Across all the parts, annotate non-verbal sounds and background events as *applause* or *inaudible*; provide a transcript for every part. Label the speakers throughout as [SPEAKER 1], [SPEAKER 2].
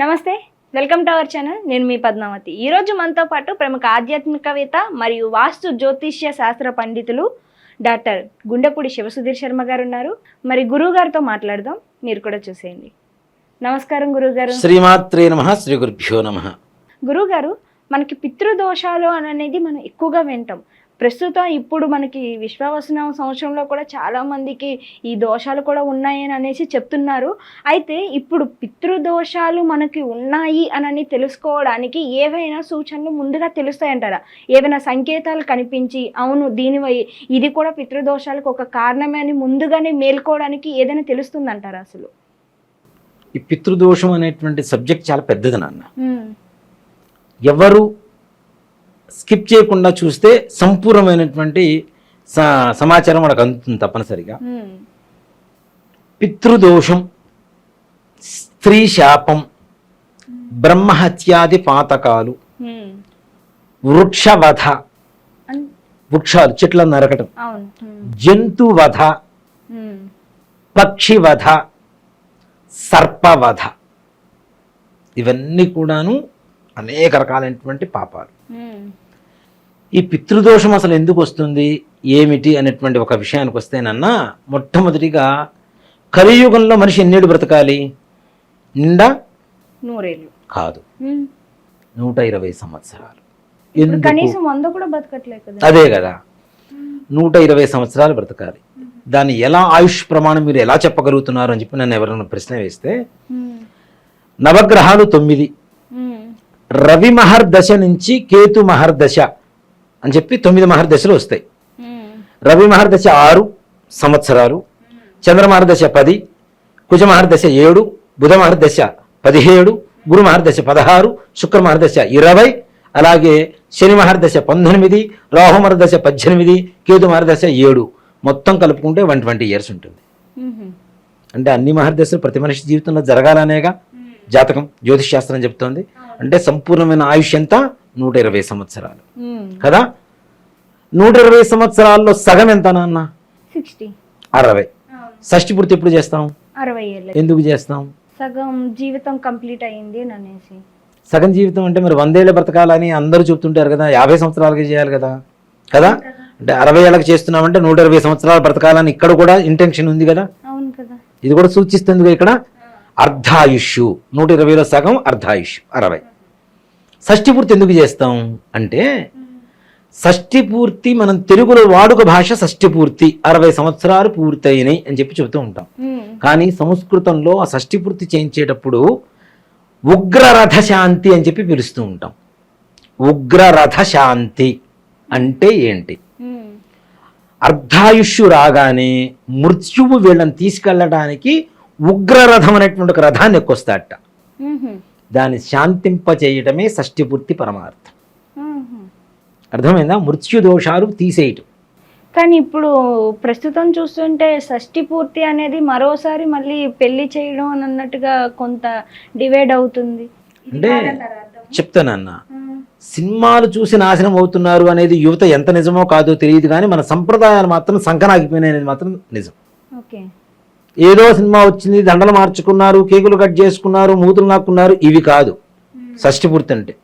[SPEAKER 1] నమస్తే welcome to our channel. నేను మీ పద్మావతి. ఈ రోజు మనతో పాటు ప్రముఖ ఆధ్యాత్మికవేత్త మరియు వాస్తు జ్యోతిష్య శాస్త్ర పండితులు డాక్టర్ గుండెపూడి శివసుధీర్ శర్మ గారు ఉన్నారు మరి గురువు గారితో మాట్లాడదాం. మీరు కూడా చూసేయండి. నమస్కారం గురువు గారు.
[SPEAKER 2] శ్రీమాత్రే నమ శ్రీ గురుభ్యో నమ.
[SPEAKER 1] గురువు గారు మనకి పితృదోషాలు అని అనేది మనం ఎక్కువగా వింటాం. ప్రస్తుతం ఇప్పుడు మనకి విశ్వవసన సంవత్సరంలో కూడా చాలా మందికి ఈ దోషాలు కూడా ఉన్నాయని అనేసి చెప్తున్నారు. అయితే ఇప్పుడు పితృదోషాలు మనకి ఉన్నాయి అని తెలుసుకోవడానికి ఏవైనా సూచనలు ముందుగా తెలుస్తాయంటారా? ఏవైనా సంకేతాలు కనిపించి అవును దీని ఇది కూడా పితృదోషాలకు ఒక కారణమే అని ముందుగానే మేల్కోవడానికి ఏదైనా తెలుస్తుందంటారా అసలు?
[SPEAKER 2] ఈ పితృదోషం అనేటువంటి సబ్జెక్ట్ చాలా పెద్దది నాన్న. ఎవరు స్కిప్ చేయకుండా చూస్తే సంపూర్ణమైనటువంటి సమాచారం మనకు అందుతుంది తప్పనిసరిగా. పితృదోషం స్త్రీ శాపం బ్రహ్మహత్యాది పాతకాలు. వృక్షవధ వృక్షాలు చెట్ల నరకటం జంతువధ పక్షివధ సర్పవధ. ఇవన్నీ కూడాను అనేక రకాలైనటువంటి పాపాలు. ఈ పితృదోషం అసలు ఎందుకు వస్తుంది? ఏమిటి? అనేటువంటి ఒక విషయానికి వస్తేనన్నా మొట్టమొదటిగా కలియుగంలో మనిషి ఎన్నేడు బ్రతకాలి? నిండా?
[SPEAKER 1] నూరేళ్ళు.
[SPEAKER 2] కాదు. నూట ఇరవై సంవత్సరాలు.
[SPEAKER 1] ఇప్పుడు
[SPEAKER 2] ఎందుకు?
[SPEAKER 1] కనీసం వంద కూడా బతకట్లేదు కదా.
[SPEAKER 2] అదే కదా. నూట ఇరవై సంవత్సరాలు బ్రతకాలి. దాన్ని ఎలా ఆయుష్ ప్రమాణం మీరు ఎలా చెప్పగలుగుతున్నారు అని చెప్పి నన్ను ఎవరైనా ప్రశ్న వేస్తే నవగ్రహాలు తొమ్మిది. రవి మహర్దశ నుంచి కేతు మహర్దశ అని చెప్పి తొమ్మిది మహర్దశలు వస్తాయి. రవి మహర్దశ ఆరు సంవత్సరాలు చంద్ర మహర్దశ పది కుజ మహర్దశ ఏడు బుధ మహర్దశ పదిహేడు గురు మహర్దశ పదహారు శుక్ర మహర్దశ ఇరవై అలాగే శని మహర్దశ పంతొమ్మిది రాహు మహర్దశ పద్దెనిమిది కేతు మహర్దశ ఏడు. మొత్తం కలుపుకుంటే వన్ ట్వంటీ ఇయర్స్ ఉంటుంది. అంటే అన్ని మహర్దశలు ప్రతి మనిషి జీవితంలో జరగాలనేగా జాతకం జ్యోతిష్ శాస్త్రం చెప్తోంది. అంటే సంపూర్ణమైన ఆయుష్ ఎంత నూట ఇరవై సంవత్సరాలు. కదా? నూట ఇరవై సంవత్సరాల్లో సగం ఎంత నాన్న? అరవై. షష్టి పూర్తి ఎప్పుడు చేస్తాం? ఎందుకు చేస్తాం?
[SPEAKER 1] సగం జీవితం కంప్లీట్ అయ్యింది అనేసి.
[SPEAKER 2] సగం జీవితం అంటే మరి వందేళ్ళు బ్రతకాలని అందరూ చెప్తుంటారు కదా యాభై సంవత్సరాలకి చేయాలి కదా? కదా? అంటే అరవై ఏళ్ళకి చేస్తున్నామంటే నూట ఇరవై సంవత్సరాలు బ్రతకాలని ఇక్కడ కూడా ఇంటెన్షన్ ఉంది కదా? ఇది కూడా సూచిస్తుంది ఇక్కడ? అర్ధాయుష్ నూట ఇరవైలో సగం అర్ధాయుష్ అరవై. షష్టి పూర్తి ఎందుకు చేస్తాం అంటే షష్టి పూర్తి మనం తెలుగులో వాడుక భాష షష్టి పూర్తి అరవై సంవత్సరాలు పూర్తయినాయి అని చెప్పి చెబుతూ ఉంటాం. కానీ సంస్కృతంలో ఆ షష్టి పూర్తి చేయించేటప్పుడు ఉగ్రరథ శాంతి అని చెప్పి పిలుస్తూ ఉంటాం. ఉగ్రరథ శాంతి అంటే ఏంటి? అర్ధాయుష్యు రాగానే మృత్యువు వీళ్ళని తీసుకెళ్ళడానికి ఉగ్రరథం అనేటువంటి ఒక రథాన్ని ఎక్కొస్తాడట. దాన్ని శాంతింప చేయటమే షష్టి పూర్తి పరమార్థం. అర్థమైందా? మృత్యు దోషాలు తీసేయటం.
[SPEAKER 1] కానీ ఇప్పుడు ప్రస్తుతం చూస్తుంటే షష్టి పూర్తి అనేది మరోసారి మళ్ళీ పెళ్ళి చేయడం అని అన్నట్టుగా కొంత డివైడ్ అవుతుంది.
[SPEAKER 2] అంటే చెప్తానన్న సినిమాలు చూసి నాశనం అవుతున్నారు అనేది యువత ఎంత నిజమో కాదో తెలియదు కానీ మన సంప్రదాయాలు మాత్రం సంకనాగిపోయినాయి అనేది మాత్రం నిజం.
[SPEAKER 1] ఓకే.
[SPEAKER 2] ఏదో సినిమా వచ్చింది దండలు మార్చుకున్నారు కేకులు కట్ చేసుకున్నారు మూతులు నాకున్నారు ఇవి కాదు. షష్టిపూర్తి అంటే.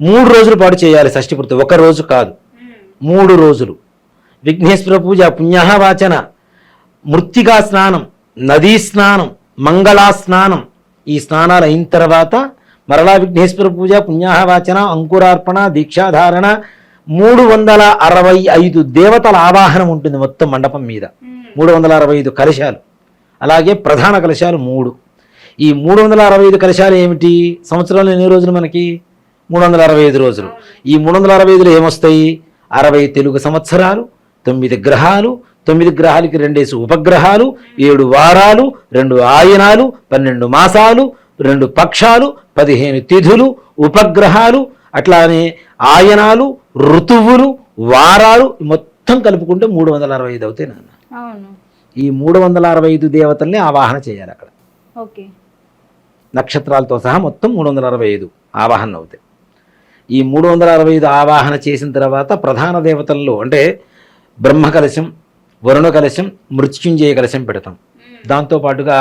[SPEAKER 2] మూడు రోజుల పాటు చేయాలి షష్టిపూర్తి ఒక రోజు కాదు. మూడు రోజులు. విఘ్నేశ్వర పూజ పుణ్యవాచన మృత్తికా స్నానం నదీ స్నానం మంగళా స్నానం. ఈ స్నానాలు అయిన తర్వాత మరలా విఘ్నేశ్వర పూజ పుణ్యాహవాచన అంకురార్పణ దీక్షాధారణ మూడు వందల అరవై ఐదు దేవతల ఆవాహనం ఉంటుంది మొత్తం మండపం మీద. మూడు వందల అరవై ఐదు కలశాలు. అలాగే ప్రధాన కలశాలు మూడు. ఈ మూడు వందల అరవై ఐదు కలశాలు ఏమిటి? సంవత్సరంలో ఎన్ని రోజులు మనకి? మూడు వందల అరవై ఐదు రోజులు. ఈ మూడు వందల అరవై ఐదులో ఏమొస్తాయి? అరవై తెలుగు సంవత్సరాలు తొమ్మిది గ్రహాలు తొమ్మిది గ్రహాలకి రెండేసి ఉపగ్రహాలు ఏడు వారాలు రెండు ఆయనాలు పన్నెండు మాసాలు రెండు పక్షాలు పదిహేను తిథులు ఉపగ్రహాలు అట్లానే ఆయనాలు ఋతువులు వారాలు మొత్తం కలుపుకుంటే మూడు వందల అరవై ఐదు అవుతాయి నాన్న.
[SPEAKER 1] అవును.
[SPEAKER 2] ఈ మూడు వందల అరవై ఐదు దేవతల్ని ఆవాహన చేయాలి అక్కడ.
[SPEAKER 1] ఓకే.
[SPEAKER 2] నక్షత్రాలతో సహా మొత్తం మూడు వందల అరవై ఐదు ఆవాహన అవుతాయి ఈ మూడు వందల అరవై ఐదు ఆవాహన చేసిన తర్వాత ప్రధాన దేవతల్లో అంటే బ్రహ్మ కలశం వరుణ కలశం మృత్యుంజయ కలశం పెడతాం. దాంతోపాటుగా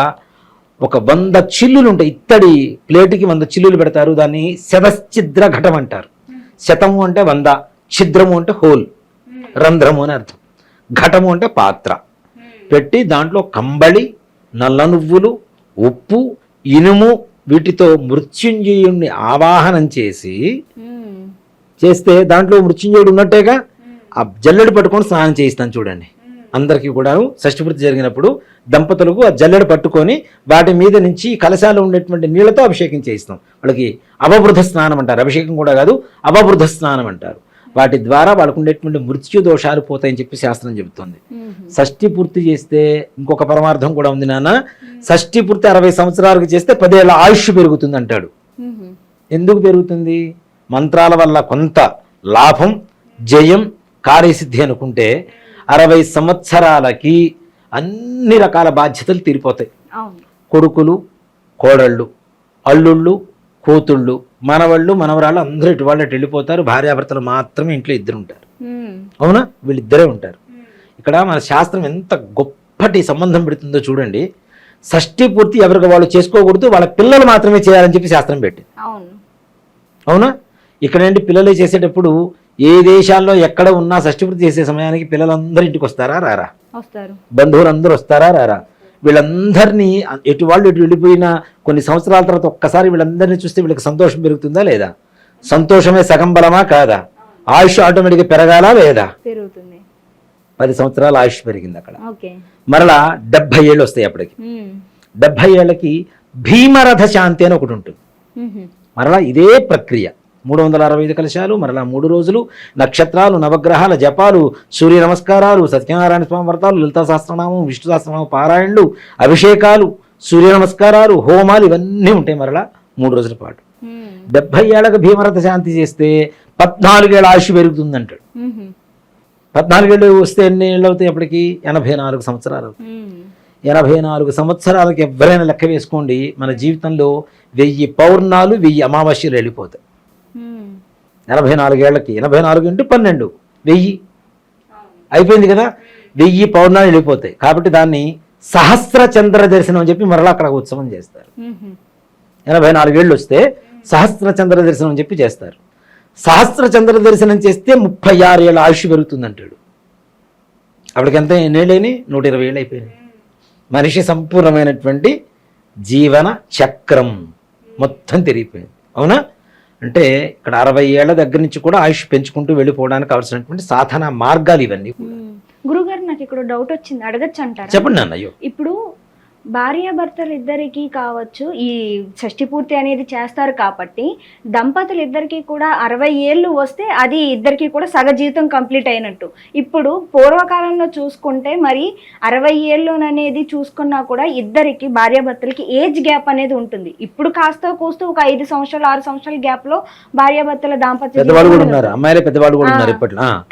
[SPEAKER 2] ఒక వంద చిల్లులు ఉంటాయి. ఇత్తడి ప్లేటుకి వంద చిల్లులు పెడతారు. దాన్ని శతఛిద్ర ఘటం అంటారు. శతము అంటే వంద ఛిద్రము అంటే హోల్ రంధ్రము అని అర్థం. ఘటము అంటే పాత్ర. పెట్టి దాంట్లో కంబళి నల్ల నువ్వులు ఉప్పు ఇనుము వీటితో మృత్యుంజయుణ్ణి ఆవాహనం చేసి. చేస్తే దాంట్లో మృత్యుంజయుడు ఉన్నట్టేగా? ఆ జల్లెడు పట్టుకొని స్నానం చేయిస్తాను చూడండి. అందరికీ కూడాను షష్ఠపూర్తి జరిగినప్పుడు దంపతులకు ఆ జల్లెడ పట్టుకొని వాటి మీద నుంచి కలశాలు ఉండేటువంటి నీళ్ళతో అభిషేకం చేయిస్తాం. వాళ్ళకి అవబృధ స్నానం అంటారు. అభిషేకం కూడా కాదు అవబృధ స్నానం అంటారు. వాటి ద్వారా వాళ్ళకు ఉండేటువంటి మృత్యు దోషాలు పోతాయని చెప్పి శాస్త్రం చెబుతుంది. షష్ఠి పూర్తి చేస్తే ఇంకొక పరమార్థం కూడా ఉంది నాన్న. షష్ఠి పూర్తి అరవై సంవత్సరాలకు చేస్తే పదేళ్ళ ఆయుష్ పెరుగుతుంది అంటాడు. ఎందుకు పెరుగుతుంది? మంత్రాల వల్ల కొంత లాభం జయం కార్యసిద్ధి అనుకుంటే అరవై సంవత్సరాలకి అన్ని రకాల బాధ్యతలు తీరిపోతాయి. కొడుకులు కోడళ్ళు అల్లుళ్ళు కూతుళ్ళు మనవళ్ళు మనవరాళ్ళు అందరూ ఇటు వాళ్ళు వెళ్ళిపోతారు. భార్యాభర్తలు మాత్రమే ఇంట్లో ఇద్దరు ఉంటారు. అవునా? వీళ్ళిద్దరే ఉంటారు. ఇక్కడ మన శాస్త్రం ఎంత గొప్పటి సంబంధం పెడుతుందో చూడండి. షష్ఠి పూర్తి ఎవరికి వాళ్ళు చేసుకోకూడదు వాళ్ళ పిల్లలు మాత్రమే చేయాలని చెప్పి శాస్త్రం పెట్టింది.
[SPEAKER 1] అవును.
[SPEAKER 2] ఇక్కడ ఏంటి? పిల్లలు చేసేటప్పుడు ఏ దేశాల్లో ఎక్కడ ఉన్నా షష్ఠిపూర్తి చేసే సమయానికి పిల్లలందరూ ఇంటికి వస్తారా రారా?
[SPEAKER 1] వస్తారు.
[SPEAKER 2] బంధువులందరూ వస్తారా రారా? వీళ్ళందరినీ ఎటు వాళ్ళు ఎటు వెళ్ళిపోయిన కొన్ని సంవత్సరాల తర్వాత ఒక్కసారి వీళ్ళందరినీ చూస్తే వీళ్ళకి సంతోషం పెరుగుతుందా లేదా? సంతోషమే సగం బలమా కాదా? ఆయుష్ ఆటోమేటిక్గా పెరగాలా లేదా?
[SPEAKER 1] పెరుగుతుంది.
[SPEAKER 2] పది సంవత్సరాల ఆయుష్ పెరిగింది అక్కడ. మరలా డెబ్భై ఏళ్ళు వస్తాయి అప్పటికి. డెబ్భై ఏళ్ళకి భీమరథ శాంతి అని ఒకటి ఉంటుంది. మరలా ఇదే ప్రక్రియ. మూడు వందల అరవై ఐదు కలశాలు మరలా మూడు రోజులు నక్షత్రాలు నవగ్రహాల జపాలు సూర్య నమస్కారాలు సత్యనారాయణ స్వామి వ్రతాలు లలితా సహస్రనామం విష్ణు సహస్రనామం పారాయణలు అభిషేకాలు సూర్య నమస్కారాలు హోమాలు ఇవన్నీ ఉంటాయి మరలా మూడు రోజుల పాటు. డెబ్భై ఏళ్ళకు భీమరథ శాంతి చేస్తే పద్నాలుగేళ్ళ ఆయుష్ పెరుగుతుందంటాడు
[SPEAKER 1] మ్మ్.
[SPEAKER 2] పద్నాలుగేళ్ళు వస్తే ఎన్ని ఏళ్ళు అవుతాయి అప్పటికి ఎనభై నాలుగు సంవత్సరాలు. ఎనభై నాలుగు సంవత్సరాలకు ఎవరైనా లెక్క వేసుకోండి మన జీవితంలో వెయ్యి పౌర్ణాలు వెయ్యి అమావాస్యలు వెళ్ళిపోతాయి ఎనభై నాలుగేళ్ళకి ఎనభై నాలుగు ఇంటూ పన్నెండు వెయ్యి. అయిపోయింది కదా? వెయ్యి పౌర్ణాలు వెళ్ళిపోతాయి. కాబట్టి దాన్ని సహస్ర చంద్ర దర్శనం అని చెప్పి మరలా అక్కడ ఉత్సవం చేస్తారు. ఎనభై నాలుగేళ్ళు వస్తే సహస్ర చంద్ర దర్శనం అని చెప్పి చేస్తారు. సహస్ర చంద్ర దర్శనం చేస్తే ముప్పై ఆరు ఏళ్ళ ఆయుష్ పెరుగుతుందంటాడు. అప్పటికి ఎంత ఎన్నేళ్ళని నూట ఇరవై ఏళ్ళు అయిపోయినాయి. మనిషి సంపూర్ణమైనటువంటి జీవన చక్రం మొత్తం తిరిగిపోయింది. అవునా? అంటే ఇక్కడ అరవై ఏళ్ళ దగ్గర నుంచి కూడా ఆయుష్ పెంచుకుంటూ వెళ్ళిపోవడానికి కావాల్సినటువంటి సాధన మార్గాలు ఇవన్నీ.
[SPEAKER 1] గురుగారు నాకు ఇక్కడ డౌట్ వచ్చింది. అడగచ్చు అంటారా
[SPEAKER 2] చెప్పండి నాన్న అయ్యో.
[SPEAKER 1] ఇప్పుడు భార్యాభర్తలు ఇద్దరికి కావచ్చు ఈ షష్ఠి పూర్తి అనేది చేస్తారు కాబట్టి దంపతులు ఇద్దరికి కూడా అరవై ఏళ్ళు వస్తే అది ఇద్దరికి కూడా సగ జీవితం కంప్లీట్ అయినట్టు. ఇప్పుడు పూర్వకాలంలో చూసుకుంటే మరి అరవై ఏళ్ళు అనేది చూసుకున్నా కూడా ఇద్దరికి భార్యాభర్తలకి ఏజ్ గ్యాప్ అనేది ఉంటుంది. ఇప్పుడు కాస్త కూస్తూ ఒక ఐదు సంవత్సరాలు ఆరు సంవత్సరాల గ్యాప్లో భార్యాభర్తల దాంపత్య.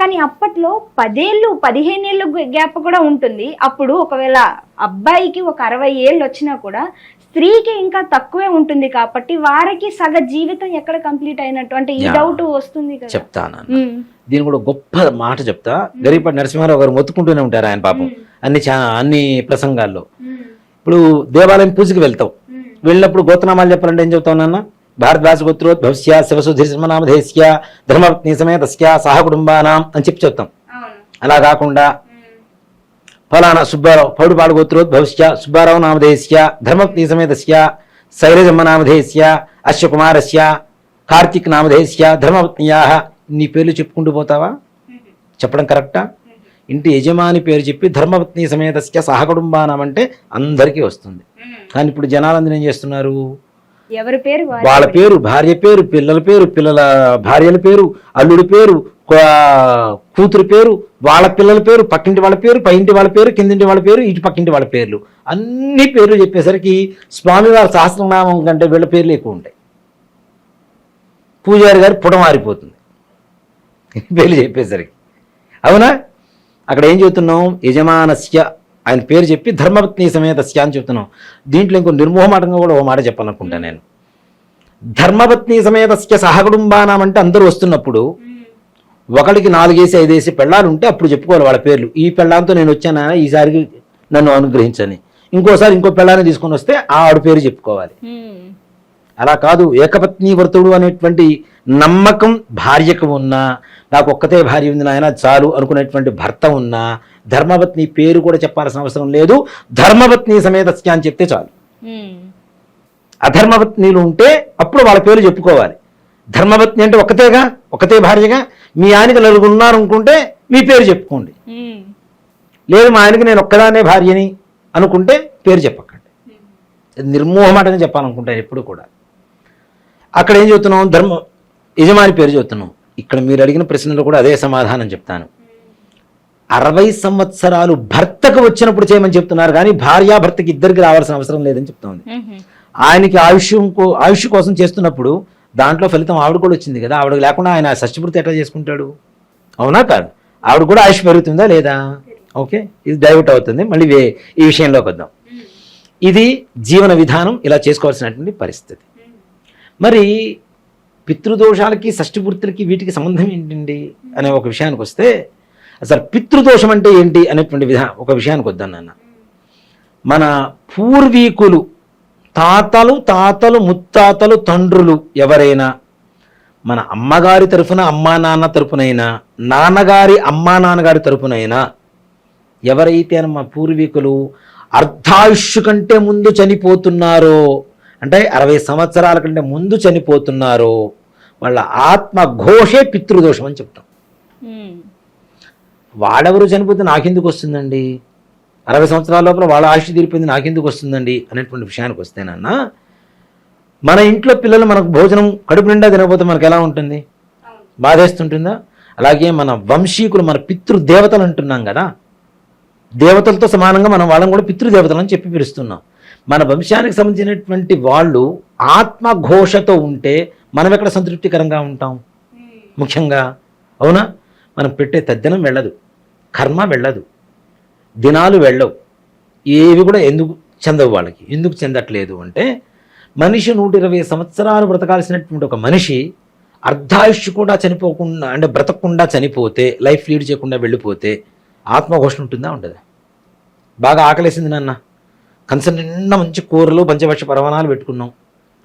[SPEAKER 1] కానీ అప్పట్లో పదేళ్ళు పదిహేనేళ్ళు గ్యాప్ కూడా ఉంటుంది. అప్పుడు ఒకవేళ అబ్బాయికి ఒక అరవై ఏళ్ళు వచ్చినా కూడా స్త్రీకి ఇంకా తక్కువే ఉంటుంది కాబట్టి వారికి సగ జీవితం ఎక్కడ కంప్లీట్ అయినట్టు అంటే ఈ. డౌట్ వస్తుంది కదా.
[SPEAKER 2] చెప్తాను దీని కూడా గొప్ప మాట చెప్తా. గరిపటి నరసింహారావు గారు మొత్తుకుంటూనే ఉంటారు ఆయన పాపం. అన్ని అన్ని ప్రసంగాల్లో. ఇప్పుడు దేవాలయం పూజకి వెళ్తాం. వెళ్ళినప్పుడు గోత్రనామాలు చెప్పాలంటే ఏం చెప్తావు నాన్న? భారద్వాజ గోత్రోద్భవస్య శివసుధి నామధేస్య ధర్మపత్ని సమేతస్య సహ కుటుంబానాం అని చెప్పి చెప్తాం. అలా కాకుండా ఫలానా సుబ్బారావు పౌడుపాడు గోత్రోద్భవస్య సుబ్బారావు నామధేస్య ధర్మపత్ని సమేతస్య శైలజమ్మ నామధేస్య అశ్వ కుమారస్య కార్తీక్ నామధేస్య ధర్మపత్నియా నీ పేర్లు చెప్పుకుంటూ పోతావా? చెప్పడం కరెక్టా? ఇంటి యజమాని పేరు చెప్పి ధర్మపత్ని సమేతస్య సహకుటుంబానం అంటే అందరికీ వస్తుంది. కానీ ఇప్పుడు జనాలందరూ ఏం చేస్తున్నారు?
[SPEAKER 1] ఎవరి పేరు
[SPEAKER 2] వాళ్ళ పేరు భార్య పేరు పిల్లల పేరు పిల్లల భార్యల పేరు అల్లుడి పేరు కూతురు పేరు వాళ్ళ పిల్లల పేరు పక్కింటి వాళ్ళ పేరు పైంటి వాళ్ళ పేరు కిందింటి వాళ్ళ పేరు ఇటు పక్కింటి వాళ్ళ పేర్లు. అన్ని పేర్లు చెప్పేసరికి స్వామివారి సహస్రనామం కంటే వీళ్ళ పేర్లు ఎక్కువ ఉంటాయి. పూజారి గారు పుట మారిపోతుంది *laughs* పేర్లు చెప్పేసరికి. అవునా? అక్కడ ఏం చెబుతున్నాం? యజమానస్య ఆయన పేరు చెప్పి ధర్మపత్ని సమేతస్య అని చెప్తున్నాం. దీంట్లో ఇంకో నిర్మోహమాటంగా కూడా ఓ మాట చెప్పాలనుకుంటా నేను. ధర్మపత్ని సమేతస్య సహకుటుంబానం అంటే అందరూ వస్తున్నప్పుడు ఒకరికి నాలుగేసి ఐదేసి పెళ్ళాలు ఉంటే అప్పుడు చెప్పుకోవాలి వాళ్ళ పేర్లు. ఈ పెళ్ళాంతో నేను వచ్చానా? ఈసారికి నన్ను అనుగ్రహించని. ఇంకోసారి ఇంకో పెళ్ళాన్ని తీసుకొని వస్తే ఆ ఆవిడ పేరు చెప్పుకోవాలి. అలా కాదు ఏకపత్ని వ్రతుడు అనేటువంటి నమ్మకం భార్యకు ఉన్నా నాకు ఒక్కతే భార్య ఉంది నాయన చాలు అనుకునేటువంటి భర్త ఉన్నా ధర్మపత్ని పేరు కూడా చెప్పాల్సిన అవసరం లేదు ధర్మపత్ని సమేత అని చెప్తే చాలు. అధర్మపత్నిలు ఉంటే అప్పుడు వాళ్ళ పేరు చెప్పుకోవాలి. ధర్మపత్ని అంటే ఒక్కతేగా ఒక్కతే భార్యగా మీ ఆయనకి నలుగురు ఉన్నారు అనుకుంటే మీ పేరు చెప్పుకోండి. లేదు మా ఆయనకి నేను ఒక్కదానే భార్యని అనుకుంటే పేరు చెప్పకండి. నిర్మోహమాటంగా చెప్పాలనుకుంటాను ఎప్పుడు కూడా. అక్కడ ఏం చెబుతున్నాం ధర్మ యజమాని పేరు చెబుతున్నాం ఇక్కడ మీరు అడిగిన ప్రశ్నలో కూడా అదే సమాధానం చెప్తాను. అరవై సంవత్సరాలు భర్తకు వచ్చినప్పుడు చేయమని చెప్తున్నారు కానీ భార్యాభర్తకి ఇద్దరికి రావాల్సిన అవసరం లేదని చెప్తోంది. ఆయనకి ఆయుష్ ఆయుష్ కోసం చేస్తున్నప్పుడు దాంట్లో ఫలితం ఆవిడ కూడా వచ్చింది కదా. ఆవిడ లేకుండా ఆయన షష్టిపూర్తి ఎట్లా చేసుకుంటాడు? అవునా కాదు. ఆవిడ కూడా ఆయుష్ పెరుగుతుందా లేదా? ఓకే. ఇది డైవర్ట్ అవుతుంది. మళ్ళీ ఈ విషయంలోకి వద్దాం. ఇది జీవన విధానం ఇలా చేసుకోవాల్సినటువంటి పరిస్థితి. మరి పితృదోషాలకి షష్టిపూర్తులకి వీటికి సంబంధం ఏంటండి? అనే ఒక విషయానికి వస్తే అసలు పితృదోషం అంటే ఏంటి అనేటువంటి విధా ఒక విషయానికి వద్దాను నాన్న. మన పూర్వీకులు తాతలు తాతలు ముత్తాతలు తండ్రులు ఎవరైనా మన అమ్మగారి తరఫున అమ్మా నాన్న తరఫునైనా నాన్నగారి అమ్మా నాన్నగారి తరఫునైనా ఎవరైతే మా పూర్వీకులు అర్ధాయుష్ కంటే ముందు చనిపోతున్నారో అంటే అరవై సంవత్సరాల కంటే ముందు చనిపోతున్నారో. వాళ్ళ ఆత్మ ఘోషే పితృదోషం అని చెప్తాం. వాడెవరు చనిపోతే నాకెందుకు వస్తుందండి? అరవై సంవత్సరాల లోపల వాళ్ళ ఆయుష్ తీరిపోయింది నాకెందుకు వస్తుందండి? అనేటువంటి విషయానికి వస్తేనన్నా మన ఇంట్లో పిల్లలు మనకు భోజనం కడుపు నిండా తినకపోతే మనకు ఎలా ఉంటుంది? బాధేస్తుంటుందా? అలాగే మన వంశీకులు మన పితృదేవతలు అంటున్నాం కదా దేవతలతో సమానంగా మనం వాళ్ళని కూడా పితృదేవతలు అని చెప్పి పిలుస్తున్నాం. మన వంశానికి సంబంధించినటువంటి వాళ్ళు ఆత్మఘోషతో ఉంటే మనం ఎక్కడ సంతృప్తికరంగా ఉంటాం? ముఖ్యంగా అవునా? మనం పెట్టే తద్దనం వెళ్ళదు. కర్మ వెళ్ళదు. దినాలు వెళ్ళవు. ఏవి కూడా ఎందుకు చెందవు వాళ్ళకి? ఎందుకు చెందట్లేదు అంటే మనిషి నూట ఇరవై సంవత్సరాలు బ్రతకాల్సినటువంటి ఒక మనిషి అర్ధాయుష్ కూడా చనిపోకుండా అంటే బ్రతకకుండా చనిపోతే లైఫ్ లీడ్ చేయకుండా వెళ్ళిపోతే ఆత్మఘోషణ ఉంటుందా ఉండదా? బాగా ఆకలేసింది నాన్న. కంచం నిండా మంచి కూరలు పంచవక్ష పరమాణాలు పెట్టుకున్నాం.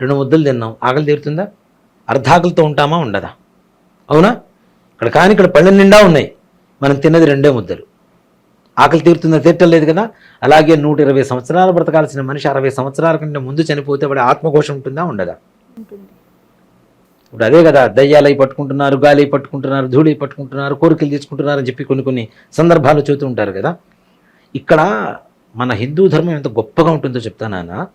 [SPEAKER 2] రెండు ముద్దలు తిన్నాం. ఆకలి తీరుతుందా? అర్ధాకలితో ఉంటామా? ఉండదా. అవునా? ఇక్కడ కానీ ఇక్కడ పళ్ళ నిండా ఉన్నాయి. మనం తిన్నది రెండే ముద్దలు. ఆకలి తీరుతుందా? తీర్చలేదు కదా. అలాగే నూట ఇరవై సంవత్సరాలు బ్రతకాల్సిన మనిషి అరవై సంవత్సరాల కంటే ముందు చనిపోతే వాడి ఆత్మఘోషం ఉంటుందా? ఉండదా. ఇప్పుడు అదే కదా. దయ్యాలై పట్టుకుంటున్నారు గాలి పట్టుకుంటున్నారు ధూళి పట్టుకుంటున్నారు కోరికలు తీసుకుంటున్నారు అని చెప్పి కొన్ని కొన్ని సందర్భాలు చూస్తూ ఉంటారు కదా. ఇక్కడ మన హిందూ ధర్మం ఎంత గొప్పగా ఉంటుందో చెప్తానా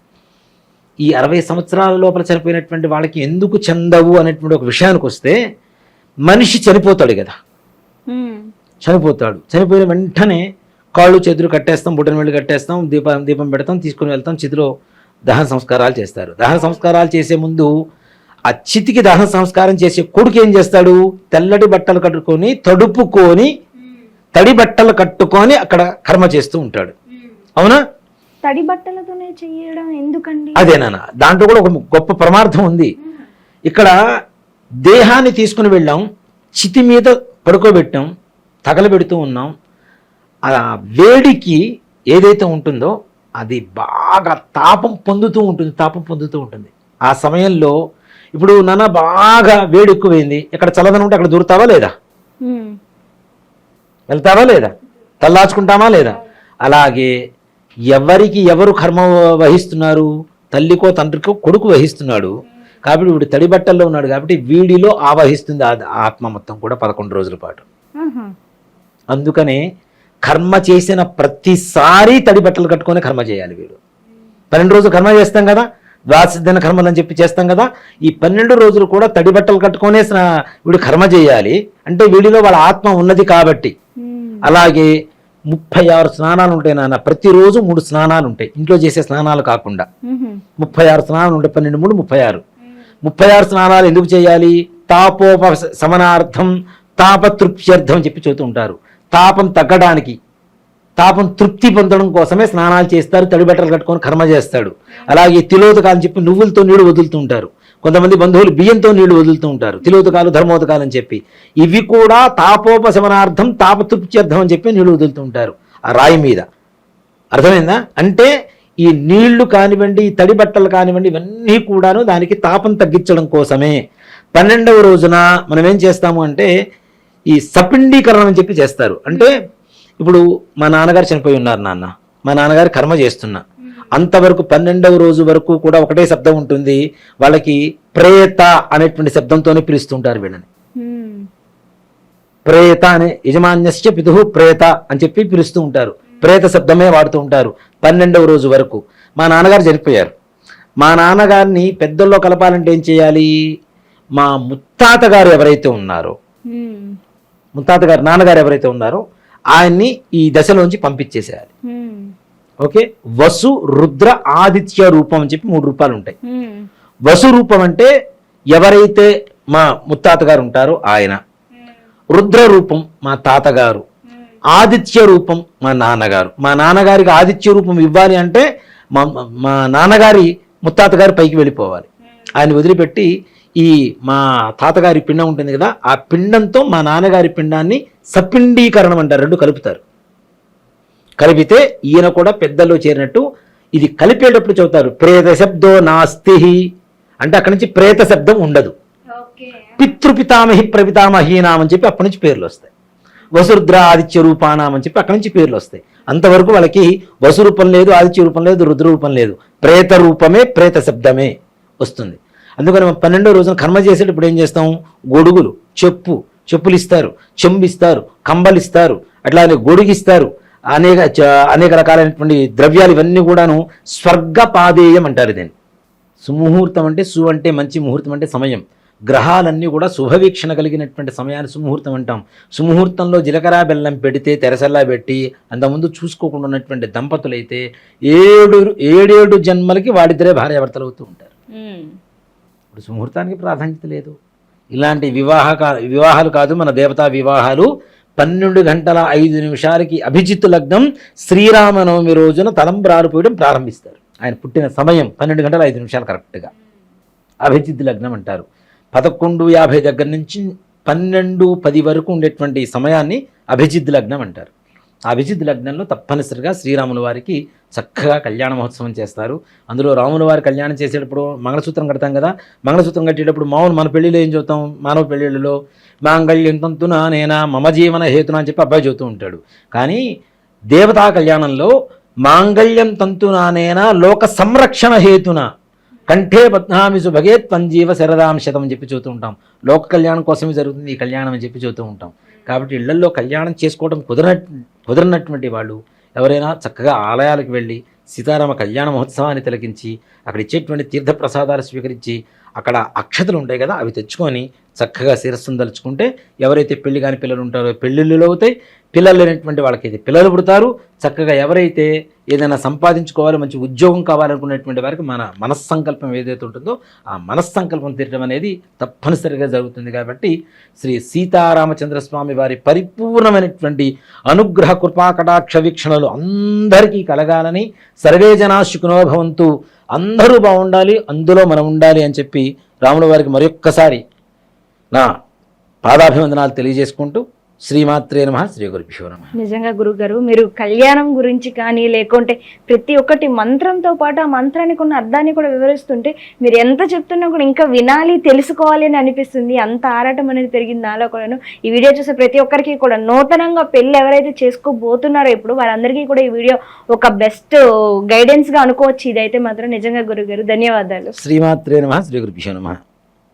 [SPEAKER 2] ఈ అరవై సంవత్సరాల లోపల చనిపోయినటువంటి వాళ్ళకి ఎందుకు చెందవు అనేటువంటి ఒక విషయానికి వస్తే మనిషి చనిపోతాడు కదా. చనిపోతాడు. చనిపోయిన వెంటనే కాళ్ళు చేతులు కట్టేస్తాం బుట్టన వెళ్ళి కట్టేస్తాం దీపం దీపం పెడతాం తీసుకుని వెళ్తాం చితిలో దహన సంస్కారాలు చేస్తారు. దహన సంస్కారాలు చేసే ముందు ఆ చితికి దహన సంస్కారం చేసే కొడుకు ఏం చేస్తాడు? తెల్లటి బట్టలు కట్టుకొని తడుపుకొని తడి బట్టలు కట్టుకొని అక్కడ కర్మ చేస్తూ ఉంటాడు. అవునా?
[SPEAKER 1] తడి బట్టలతోనే చేయడం ఎందుకండి?
[SPEAKER 2] అదే నాన్న దాంట్లో కూడా ఒక గొప్ప పరమార్థం ఉంది. ఇక్కడ దేహాన్ని తీసుకుని వెళ్ళాం చితి మీద పడుకోబెట్టాం తగలబెడుతూ ఉన్నాం. ఆ వేడికి ఏదైతే ఉంటుందో అది బాగా తాపం పొందుతూ ఉంటుంది తాపం పొందుతూ ఉంటుంది. ఆ సమయంలో ఇప్పుడు నాన్న బాగా వేడి ఎక్కువైంది. ఇక్కడ చల్లదనం ఉంటే అక్కడ దూరుతావా లేదా. వెళ్తావా లేదా? తల్లాచుకుంటామా లేదా? అలాగే ఎవరికి ఎవరు కర్మ వహిస్తున్నారు? తల్లికో తండ్రికో కొడుకు వహిస్తున్నాడు. కాబట్టి వీడు తడి బట్టల్లో ఉన్నాడు కాబట్టి వీడిలో ఆవహిస్తుంది ఆ ఆత్మ మొత్తం కూడా పదకొండు రోజుల పాటు. అందుకనే కర్మ చేసిన ప్రతిసారి తడి బట్టలు కట్టుకొని కర్మ చేయాలి వీడు. పన్నెండు రోజులు కర్మ చేస్తాం కదా? ద్వాదశ దిన కర్మలు అని చెప్పి చేస్తాం కదా? ఈ పన్నెండు రోజులు కూడా తడి బట్టలు కట్టుకొనే వీడు కర్మ చేయాలి. అంటే వీడిలో వాళ్ళ ఆత్మ ఉన్నది కాబట్టి. అలాగే ముప్పై ఆరు స్నానాలు ఉంటాయి నాన్న. ప్రతిరోజు మూడు స్నానాలు ఉంటాయి ఇంట్లో చేసే స్నానాలు కాకుండా. ముప్పై ఆరు స్నానాలు ఉంటాయి పన్నెండు మూడు ముప్పై ఆరు. ముప్పై ఆరు స్నానాలు ఎందుకు చేయాలి? తాపోప సమనార్థం తాపతృప్త్యర్థం అని చెప్పి చెబుతూ ఉంటారు. తాపం తగ్గడానికి తాపం తృప్తి పొందడం కోసమే స్నానాలు చేస్తారు. తడి బట్టలు కట్టుకొని కర్మ చేస్తాడు. అలాగే తిలోదకాలు అని చెప్పి నువ్వులతో నీళ్ళు వదులుతూ ఉంటారు. కొంతమంది బంధువులు బియ్యంతో నీళ్ళు వదులుతూ ఉంటారు. తిలోతకాలు ధర్మోతకాలు అని చెప్పి. ఇవి కూడా తాపోపశమనార్థం తాపతృప్త్యర్థం అని చెప్పి నీళ్ళు వదులుతూ ఉంటారు ఆ రాయి మీద. అర్థమైందా? అంటే ఈ నీళ్ళు కానివ్వండి ఈ తడి బట్టలు కానివ్వండి ఇవన్నీ కూడాను దానికి తాపం తగ్గించడం కోసమే. పన్నెండవ రోజున మనం ఏం చేస్తాము అంటే ఈ సపిండీకరణం అని చెప్పి చేస్తారు. అంటే ఇప్పుడు మా నాన్నగారు చనిపోయి ఉన్నారు నాన్న. మా నాన్నగారు కర్మ చేస్తున్నా. అంతవరకు పన్నెండవ రోజు వరకు కూడా ఒకటే శబ్దం ఉంటుంది. వాళ్ళకి ప్రేత అనేటువంటి శబ్దంతోనే పిలుస్తుంటారు వీళ్ళని. ప్రేత అనే యజమాన్యస్య పితుహు ప్రేత అని చెప్పి పిలుస్తూ ఉంటారు. ప్రేత శబ్దమే వాడుతూ ఉంటారు పన్నెండవ రోజు వరకు. మా నాన్నగారు చనిపోయారు. మా నాన్నగారిని పెద్దల్లో కలపాలంటే ఏం చేయాలి? మా ముత్తాత గారు ఎవరైతే ఉన్నారో ముత్తాత గారు నాన్నగారు ఎవరైతే ఉన్నారో ఆయన్ని ఈ దశలోంచి పంపించేసేయాలి. ఓకే? వసు రుద్ర ఆదిత్య రూపం అని చెప్పి మూడు రూపాలు ఉంటాయి వసు రూపం అంటే ఎవరైతే మా ముత్తాత గారు ఉంటారో ఆయన. రుద్ర రూపం మా తాతగారు. ఆదిత్య రూపం మా నాన్నగారు. మా నాన్నగారికి ఆదిత్య రూపం ఇవ్వాలి అంటే మా మా నాన్నగారి ముత్తాత గారి పైకి వెళ్ళిపోవాలి. ఆయన వదిలిపెట్టి ఈ మా తాతగారి పిండం ఉంటుంది కదా ఆ పిండంతో మా నాన్నగారి పిండాన్ని సపిండీకరణం అంటారు రెండు కలుపుతారు. కలిపితే ఈయన కూడా పెద్దల్లో చేరినట్టు ఇది కలిపేటప్పుడు చెబుతారు. ప్రేత శబ్దో నాస్తి. అంటే అక్కడి నుంచి ప్రేత శబ్దం ఉండదు. పితృపితామహి ప్రపితామహీనాం అని చెప్పి అప్పటి నుంచి పేర్లు వస్తాయి. వసురుద్ర ఆదిత్య రూపానాం అని చెప్పి అక్కడి నుంచి పేర్లు వస్తాయి. అంతవరకు వాళ్ళకి వసు రూపం లేదు ఆదిత్య రూపం లేదు రుద్ర రూపం లేదు. ప్రేత రూపమే ప్రేత శబ్దమే వస్తుంది. అందుకని మనం పన్నెండో రోజున కర్మ చేసేటప్పుడు ఏం చేస్తాం? గొడుగులు చెప్పు చెప్పులు ఇస్తారు చెంబు ఇస్తారు కంబలు ఇస్తారు అట్లానే గొడుగిస్తారు అనేక చ- అనేక రకాలైనటువంటి ద్రవ్యాలు ఇవన్నీ కూడాను స్వర్గపాదేయం అంటారు దీన్ని. సుముహూర్తం అంటే సు అంటే మంచి ముహూర్తం అంటే సమయం. గ్రహాలన్నీ కూడా శుభవీక్షణ కలిగినటువంటి సమయాన్ని సుముహూర్తం అంటాం. సుముహూర్తంలో జీలకర్ర బెల్లం పెడితే తెరసల్లా పెట్టి అంతకుముందు చూసుకోకుండా ఉన్నటువంటి దంపతులైతే ఏడు ఏడేడు జన్మలకి వాడిద్దరే భార్యాభర్తలు అవుతూ ఉంటారు. ఇప్పుడు సుముహూర్తానికి ప్రాధాన్యత లేదు. ఇలాంటి వివాహ వివాహాలు కాదు మన దేవతా వివాహాలు పన్నెండు గంటల ఐదు నిమిషాలకి అభిజిత్ లగ్నం శ్రీరామనవమి రోజున తలంబ్రాలు పోయడం ప్రారంభిస్తారు. ఆయన పుట్టిన సమయం పన్నెండు గంటల ఐదు నిమిషాలు కరెక్ట్గా. అభిజిత్ లగ్నం అంటారు. పదకొండు యాభై దగ్గర నుంచి పన్నెండు పది వరకు ఉండేటువంటి సమయాన్ని అభిజిత్ లగ్నం అంటారు. ఆ అభిజిత్ లగ్నంలో తప్పనిసరిగా శ్రీరాముల వారికి చక్కగా కళ్యాణ మహోత్సవం చేస్తారు. అందులో రాముల వారి కళ్యాణం చేసేటప్పుడు మంగళసూత్రం కడతాం కదా మంగళసూత్రం కట్టేటప్పుడు మామూలు మన పెళ్ళిలో ఏం చూస్తాం? మానవ పెళ్ళిళ్ళలో మాంగళ్యం తంతునా నేనా మమ జీవన హేతున అని చెప్పి అబ్బాయి చెబుతూ ఉంటాడు. కానీ దేవతా కళ్యాణంలో మాంగళ్యం తంతునానేనా లోక సంరక్షణ హేతున కంఠే పద్నామి సుభగే త్వంజీవ శరదాం శతం అని చెప్పి చూతూ ఉంటాం. లోక కళ్యాణం కోసమే జరుగుతుంది ఈ కళ్యాణం అని చెప్పి చూస్తూ ఉంటాం. కాబట్టి ఇళ్ళలో కళ్యాణం చేసుకోవడం కుదర కుదరనటువంటి వాళ్ళు ఎవరైనా చక్కగా ఆలయాలకు వెళ్ళి సీతారామ కళ్యాణ మహోత్సవాన్ని తిలకించి అక్కడ ఇచ్చేటువంటి తీర్థప్రసాదాలు స్వీకరించి అక్కడ అక్షతలు ఉంటాయి కదా అవి తెచ్చుకొని చక్కగా శిరస్సును దలుచుకుంటే ఎవరైతే పెళ్ళి కాని పిల్లలు ఉంటారో పెళ్ళిళ్ళు అవుతాయి. పిల్లలు లేనటువంటి వాళ్ళకైతే పిల్లలు పుడతారు. చక్కగా ఎవరైతే ఏదైనా సంపాదించుకోవాలి మంచి ఉద్యోగం కావాలనుకునేటువంటి వారికి మన మనస్సంకల్పం ఏదైతే ఉంటుందో ఆ మనస్సంకల్పం తీరడం అనేది తప్పనిసరిగా జరుగుతుంది కాబట్టి శ్రీ సీతారామచంద్ర స్వామి వారి పరిపూర్ణమైనటువంటి అనుగ్రహ కృపాకటాక్ష వీక్షణలు అందరికీ కలగాలని సర్వే అందరూ బాగుండాలి అందులో మనం ఉండాలి అని చెప్పి రాముల వారికి మరొక్కసారి నా పాదాభివందనాలు తెలియజేసుకుంటూ శ్రీమాత్రే నమ శ్రీ గురుభ్యో నమ.
[SPEAKER 1] నిజంగా గురుగారు మీరు కళ్యాణం గురించి కానీ లేకుంటే ప్రతి ఒక్కటి మంత్రంతో పాటు ఆ మంత్రానికి ఉన్న అర్థాన్ని కూడా వివరిస్తుంటే మీరు ఎంత చెప్తున్నా కూడా ఇంకా వినాలి తెలుసుకోవాలి అని అనిపిస్తుంది. అంత ఆరాటం అనేది పెరిగింది నాలో కూడాను. ఈ వీడియో చూసే ప్రతి ఒక్కరికి కూడా నూతనంగా పెళ్ళి ఎవరైతే చేసుకోబోతున్నారో ఇప్పుడు వారందరికీ కూడా ఈ వీడియో ఒక బెస్ట్ గైడెన్స్గా అనుకోవచ్చు. ఇదైతే మాత్రం నిజంగా గురుగారు ధన్యవాదాలు.
[SPEAKER 2] శ్రీమాత్రే నమ శ్రీ గురుభ్యో నమ.